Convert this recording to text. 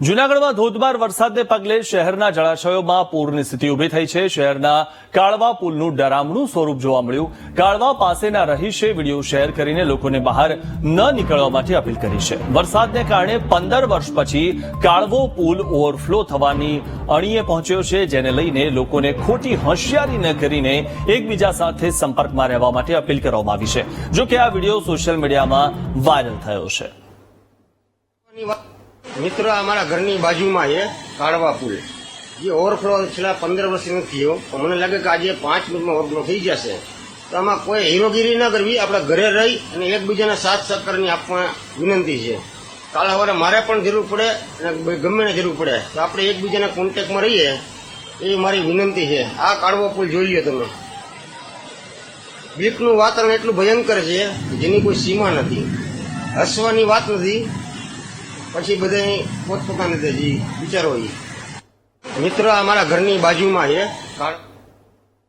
જૂનાગઢમાં ધોધમાર વરસાદને પગલે શહેરના જળાશયોમાં પૂરની સ્થિતિ ઊભી થઈ છે. શહેરના કાળવા પુલનું ડરામણું સ્વરૂપ જોવા મળ્યું. કાળવા પાસેના રહીશે વીડિયો શેર કરીને લોકોને બહાર ન નીકળવા માટે અપીલ કરી છે. વરસાદને કારણે પંદર વર્ષ પછી કાળવો પુલ ઓવરફ્લો થવાની અણીએ પહોંચ્યો છે, જેને લઈને લોકોને ખોટી હોશિયારી ન કરીને એકબીજા સાથે સંપર્કમાં રહેવા માટે અપીલ કરવામાં આવી છે. જો કે આ વીડિયો સોશિયલ મીડિયામાં વાયરલ થયો છે. મિત્ર અમારા ઘરની બાજુમાં છે, કાળવા પુલ. જે ઓવરફ્લો છેલ્લા પંદર વર્ષથી નથી થયો. તો મને લાગે કે આજે પાંચ મિનિટમાં ઓવરફ્લો થઈ જશે. તો આમાં કોઈ હીરોગીરી ન કરવી, આપણે ઘરે રહી અને એકબીજાને સાથ સહકારની આપવા વિનંતી છે. કાલે સવારે મારે પણ જરૂર પડે અને ગમે જરૂર પડે. તો આપણે એકબીજાના કોન્ટેક્ટમાં રહીએ એ મારી વિનંતી છે. આ કાળવો પુલ જોઈ લો તમે. બીકનું વાતાવરણ એટલું ભયંકર છે જેની કોઈ સીમા નથી. હસવાની વાત નથી. પછી બધા પોતપોતાની વિચારો એ મિત્ર અમારા ઘરની બાજુમાં છે.